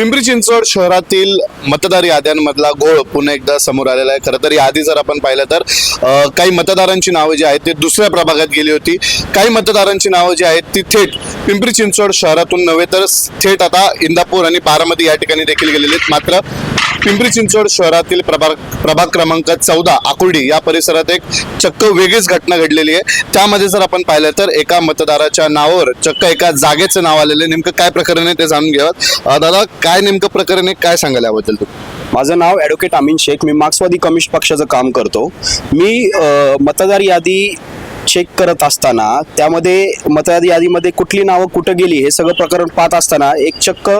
पिंपरी चिंचवड शहरातील मतदार याद्यांमधला घोळ पुन्हा एकदा समोर आलेला आहे. खरं तर याआधी जर आपण पाहिलं तर काही मतदारांची नावं जी आहेत ती दुसऱ्या प्रभागात गेली होती. काही मतदारांची नावं जी आहेत ती थेट पिंपरी चिंचवड शहरातून नव्हे तर थेट आता इंदापूर आणि बारामती या ठिकाणी देखील गेलेली आहेत. मात्र पिंपरी चिंचवड शहरातील प्रभाग प्रभाग क्रमांक चौदा आकुर्डी या परिसरात एक चक्क वेगळीच घटना घडलेली आहे. त्यामध्ये जर आपण पाहिलं तर एका मतदाराच्या नावावर चक्क एका जागेचं नाव आलेलं आहे. नेमकं काय प्रकरण आहे ते जाणून घ्यावं. दादा काय नेमकं प्रकरण आहे काय सांगाल याबद्दल तू माझं नाव ॲडव्होकेट अमीन शेख. मी मार्क्सवादी कम्युनिस्ट पक्षाचं काम करतो. मी मतदार यादी चेक करत असताना त्यामध्ये मतदार यादीमध्ये कुठली नावं कुठं गेली हे सगळं प्रकरण पाहत असताना एक चक्क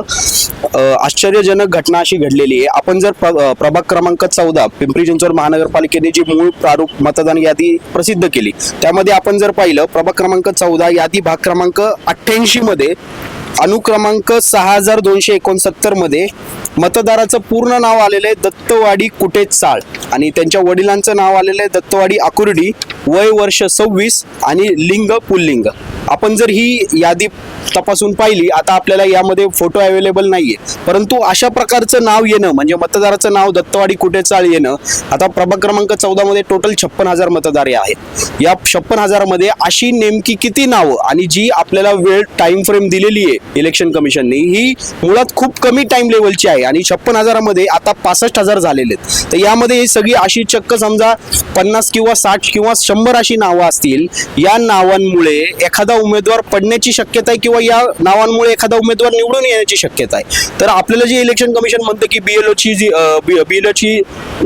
आश्चर्यजनक घटना अशी घडलेली आहे. आपण जर प्र- प्रभाग क्रमांक चौदा पिंपरी चिंचवड महानगरपालिकेने जी मूळ प्रारूप मतदान यादी प्रसिद्ध केली त्यामध्ये आपण जर पाहिलं प्रभाग क्रमांक चौदा यादी भाग क्रमांक अठ्ठ्याऐंशीमध्ये अनुक्रमांक सहा हजार दोनशे एकोणसत्तरमध्ये मतदाराचं पूर्ण नाव आलेलं आहे दत्तवाडी कुटे चाळ. आणि त्यांच्या वडिलांचं नाव आलेलं आहे दत्तवाडी आकुर्डी वय वर्ष सव्वीस आणि लिंग पुल्लिंग. आपण जर ही यादी तपासून पाहिली आता आपल्याला यामध्ये फोटो अवेलेबल नाहीये. परंतु अशा प्रकारचं नाव येणं म्हणजे मतदाराचं नाव दत्तवाडी कुठे चाळ येणं आता प्रभाग क्रमांक चौदा मध्ये टोटल छप्पन हजार मतदार आहेत. या छप्पन हजारामध्ये अशी नेमकी किती नावं आणि जी आपल्याला वेळ टाइम फ्रेम दिलेली आहे इलेक्शन कमिशनने ही मुळात खूप कमी टाइम लेवलची आहे. आणि छप्पन हजारामध्ये आता पासष्ट हजार झालेले आहेत. तर यामध्ये ही सगळी अशी चक्क समजा पन्नास किंवा साठ किंवा शंभर अशी नावं असतील या नावांमुळे एखादा उमेदवार पडण्याची शक्यता आहे किंवा या नावांमुळे एखादा उमेदवार निवडून येण्याची शक्यता आहे. तर आपल्याला जे इलेक्शन कमिशन म्हणतं की बीएलओची जी बीएलओची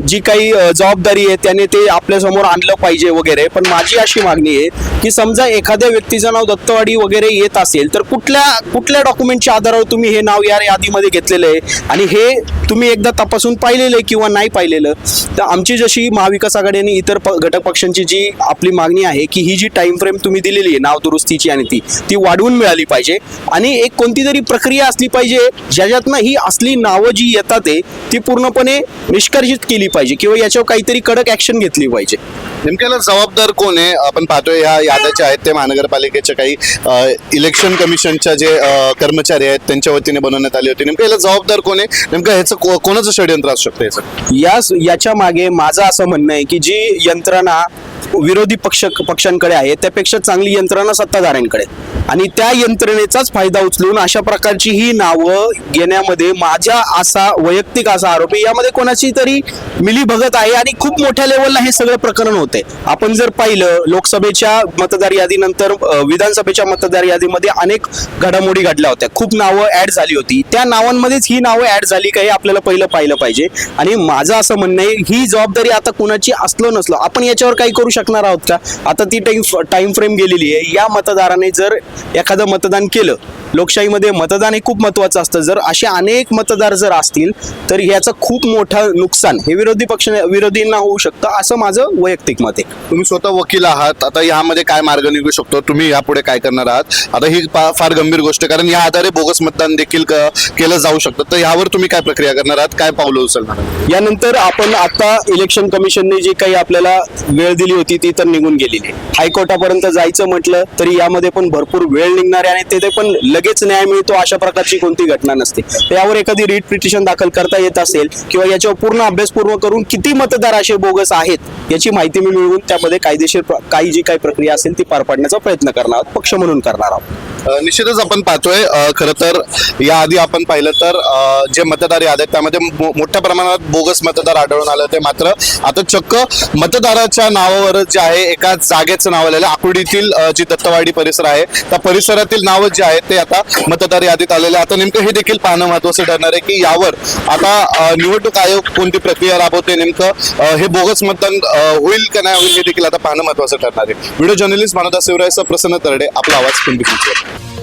जी काही जबाबदारी आहे त्याने ते आपल्यासमोर आणलं पाहिजे वगैरे. पण माझी अशी मागणी आहे की समजा एखाद्या व्यक्तीचं नाव दत्तवाडी वगैरे येत असेल तर कुठल्या कुठल्या डॉक्युमेंटच्या आधारावर तुम्ही हे नाव या यादीमध्ये घेतलेलं आहे? आणि हे तुम्ही एकदा तपासून पाहिलेलं आहे किंवा नाही पाहिलेलं? तर आमची जशी महाविकास आघाडी आणि इतर प- घटक पक्षांची जी आपली मागणी आहे की ही जी टाईम फ्रेम तुम्ही दिलेली आहे नाव दुरुस्तीची आणि ती ती वाढवून मिळाली पाहिजे. आणि एक कोणती तरी प्रक्रिया असली पाहिजे ज्याच्यातनं ही असली नावं जी येतात आहे ती पूर्णपणे निष्कर्षित केली पाहिजे किंवा याच्यावर काहीतरी कडक ऍक्शन घेतली पाहिजे. नेमक्याला जबाबदार कोण आहे? आपण पाहतोय ह्या याद्या ज्या आहेत ते महानगरपालिकेच्या काही इलेक्शन कमिशनच्या जे कर्मचारी आहेत त्यांच्या वतीने बनवण्यात आली होती. नेमकं याला जबाबदार कोण आहे? नेमकं ह्याचं कोणाचं षडयंत्र असू शकतं याचं? या याच्या मागे माझं असं म्हणणं आहे की जी यंत्रणा विरोधी पक्ष पक्षांकडे आहे त्यापेक्षा चांगली यंत्रणा सत्ताधाऱ्यांकडे. आणि त्या यंत्रणेचाच फायदा उचलून अशा प्रकारची ही नावं घेण्यामध्ये माझ्या असा वैयक्तिक असा आरोप आहे. यामध्ये कोणाची तरी मिलीभगत आहे आणि खूप मोठ्या लेवलला हे सगळं प्रकरण होते. आपण जर पाहिलं लोकसभेच्या मतदार यादीनंतर विधानसभेच्या मतदार यादीमध्ये अनेक घडामोडी घडल्या होत्या. खूप नावं ऍड झाली होती. त्या नावांमध्येच ही नावं ऍड झाली का हे आपल्याला पहिलं पाहिलं पाहिजे. आणि माझं असं म्हणणं आहे ही जबाबदारी आता कुणाची असलो नसलो आपण याच्यावर काही करू शकणार आहोत का? आता ती टाइम टाइम फ्रेम गेलेली आहे. या मतदाराने जर एखादं मतदान केलं लोकशाहीमध्ये मतदान हे खूप महत्वाचं असतं. जर असे अनेक मतदार जर असतील तर याचं खूप मोठं नुकसान हे विरोधी पक्ष विरोधींना होऊ शकतं असं माझं वैयक्तिक मत आहे. तुम्ही स्वतः वकील आहात. आता यामध्ये काय मार्ग निघू शकतो? तुम्ही यापुढे काय करणार आहात? आता ही फार गंभीर गोष्ट कारण या आधारे बोगस मतदान देखील क- केलं जाऊ शकतं. तर यावर तुम्ही काय प्रक्रिया करणार आहात? काय पावलं उचलणार? यानंतर आपण आता इलेक्शन कमिशनने जी काही आपल्याला वेळ दिली होती ती तर निघून गेलेली. हायकोर्टापर्यंत जायचं म्हटलं तरी यामध्ये पण भरपूर वेळ निघणार आहे आणि तिथे पण लगेच न्याय मिळतो अशा प्रकारची कोणती घटना नसते. यावर एखादी रीट पिटिशन दाखल करता येत असेल किंवा याच्यावर पूर्ण अभ्यास पूर्ण करून किती मतदार असे बोगस आहेत याची माहिती मी मिळवून त्यामध्ये कायदेशीर काही जी काही प्रक्रिया असेल ती पार पाडण्याचा प्रयत्न करणार आहोत पक्ष म्हणून करणार आहोत. निश्चितच आपण पाहतोय खर खरं तर याआधी आपण पाहिलं तर जे मतदार याद आहेत त्यामध्ये मो- मोठ्या प्रमाणात बोगस मतदार आढळून आले होते. मात्र आता चक्क मतदाराच्या नावावर जे आहे एका जागेचं नाव आलेलं आकुर्डीतील जी दत्तवाडी परिसर आहे त्या परिसरातील नावं जे आहेत ते आता मतदार यादीत आलेले आहे. आता नेमकं हे देखील पाहणं महत्वाचं ठरणार आहे की यावर आता निवडणूक आयोग कोणती प्रक्रिया राबवते नेमकं हे बोगस मतदान होईल का नाही होईल हे देखील आता पाहणं महत्वाचं ठरणार आहे व्हिडिओ जर्नलिस्ट मानवदास शिवरायचा प्रसन्न तरडे आपला आवाज कोणती